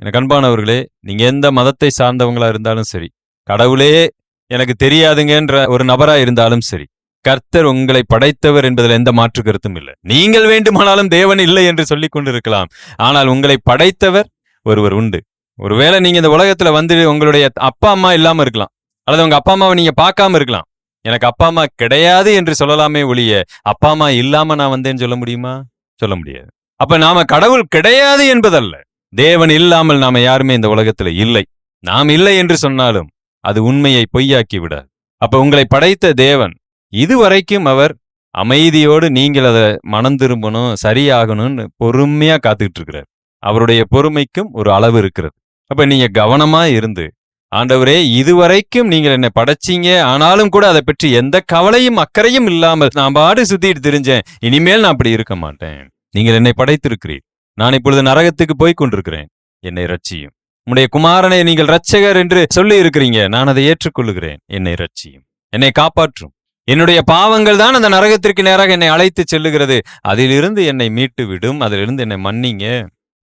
எனக்கு அன்பானவர்களே நீங்க எந்த மதத்தை சார்ந்தவங்களா இருந்தாலும் சரி கடவுளே எனக்கு தெரியாதுங்கன்ற ஒரு நபரா இருந்தாலும் சரி கர்த்தர் உங்களை படைத்தவர் என்பதில் எந்த மாற்று கருத்தும் இல்லை. நீங்கள் வேண்டுமானாலும் தேவன் இல்லை என்று சொல்லிக் கொண்டிருக்கலாம். ஆனால் உங்களை படைத்தவர் ஒருவர் உண்டு. ஒருவேளை நீங்க இந்த உலகத்துல வந்து உங்களுடைய அப்பா அம்மா இல்லாம இருக்கலாம். அல்லது உங்க அப்பா அம்மாவை நீங்க பார்க்காம இருக்கலாம். எனக்கு அப்பா அம்மா கிடையாது என்று சொல்லலாமே ஒழிய அப்பா அம்மா இல்லாம நான் வந்தேன்னு சொல்ல முடியுமா? சொல்ல முடியாது. அப்ப நாம கடவுள் கிடையாது என்பதல்ல. தேவன் இல்லாமல் நாம யாருமே இந்த உலகத்துல இல்லை. நாம் இல்லை என்று சொன்னாலும் அது உண்மையை பொய்யாக்கி விடாது அப்ப உங்களை படைத்த தேவன் இதுவரைக்கும் அவர் அமைதியோடு நீங்கள் அதை மனம் திரும்பணும் சரியாகணும்னு பொறுமையா காத்துக்கிட்டு இருக்கிறார் அவருடைய பொறுமைக்கும் ஒரு அளவு இருக்கிறது. அப்ப நீங்க கவனமா இருந்து ஆண்டவரே இதுவரைக்கும் நீங்கள் என்னை படைச்சீங்க ஆனாலும் கூட அதை பற்றி எந்த கவலையும் அக்கறையும் இல்லாமல் நான் பாடு சுத்திட்டு தெரிஞ்சேன் இனிமேல் நான் அப்படி இருக்க மாட்டேன். நீங்கள் என்னை படைத்திருக்கிறீர். நான் இப்பொழுது நரகத்துக்கு போய் கொண்டிருக்கிறேன். என்னை ரட்சியும் உம்முடைய குமாரனை நீங்கள் ரட்சகர் என்று சொல்லி இருக்கிறீங்க நான் அதை ஏற்றுக்கொள்ளுகிறேன். என்னை ரட்சியும் என்னை காப்பாற்றும். என்னுடைய பாவங்கள் தான் அந்த நரகத்திற்கு நேராக என்னை அழைத்து செல்லுகிறது. அதிலிருந்து என்னை மீட்டு விடும் அதிலிருந்து என்னை மன்னிங்க.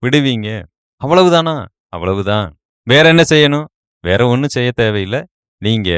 விடுவீங்க. அவ்வளவுதானா? அவ்வளவுதான். வேற என்ன செய்யணும்? வேற ஒன்றும் செய்ய தேவையில்லை. நீங்க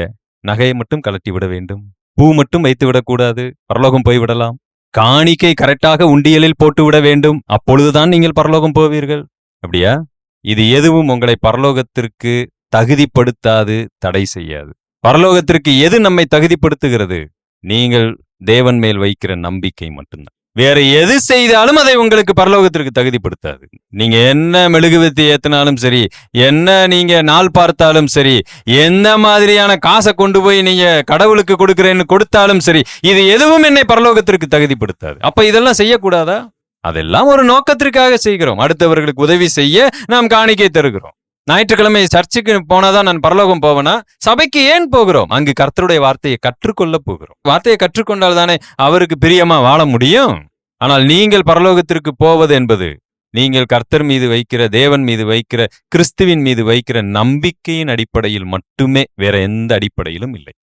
நகையை மட்டும் கலட்டி விட வேண்டும். பூ மட்டும் வைத்து விடக்கூடாது பரலோகம் போய் விடலாம் காணிக்கை கரெக்டாக உண்டியலில் போட்டு விட வேண்டும். அப்பொழுதுதான் நீங்கள் பரலோகம் போவீர்கள். அப்படியா? இது எதுவும் உங்களை பரலோகத்திற்கு தகுதிப்படுத்தாது தடை செய்யாது. பரலோகத்திற்கு எது நம்மை தகுதிப்படுத்துகிறது? நீங்கள் தேவன் மேல் வைக்கிற நம்பிக்கை மட்டும்தான். வேற எது செய்தாலும் அதை உங்களுக்கு பரலோகத்திற்கு தகுதிப்படுத்தாது. நீங்க என்ன மெழுகுவத்தி ஏத்தினாலும் சரி என்ன நீங்க நாள் பார்த்தாலும் சரி எந்த மாதிரியான காசை கொண்டு போய் நீங்க கடவுளுக்கு கொடுக்கிறேன்னு கொடுத்தாலும் சரி இது எதுவும் என்னை பரலோகத்திற்கு தகுதிப்படுத்தாது. அப்ப இதெல்லாம் செய்யக்கூடாதா? அதெல்லாம் ஒரு நோக்கத்திற்காக செய்கிறோம். அடுத்தவர்களுக்கு உதவி செய்ய நாம் காணிக்கை தருகிறோம். ஞாயிற்றுக்கிழமை சர்ச்சுக்கு போனாதான் நான் பரலோகம் போவேனா? சபைக்கு ஏன் போகிறோம்? அங்கு கர்த்தருடைய வார்த்தையை கற்றுக்கொள்ள போகிறோம். வார்த்தையை கற்றுக்கொண்டால் தானே அவருக்கு பிரியமா வாழ முடியும்? ஆனால் நீங்கள் பரலோகத்திற்கு போவது என்பது நீங்கள் கர்த்தர் மீது வைக்கிற தேவன் மீது வைக்கிற கிறிஸ்துவின் மீது வைக்கிற நம்பிக்கையின் அடிப்படையில் மட்டுமே வேற எந்த அடிப்படையிலும் இல்லை.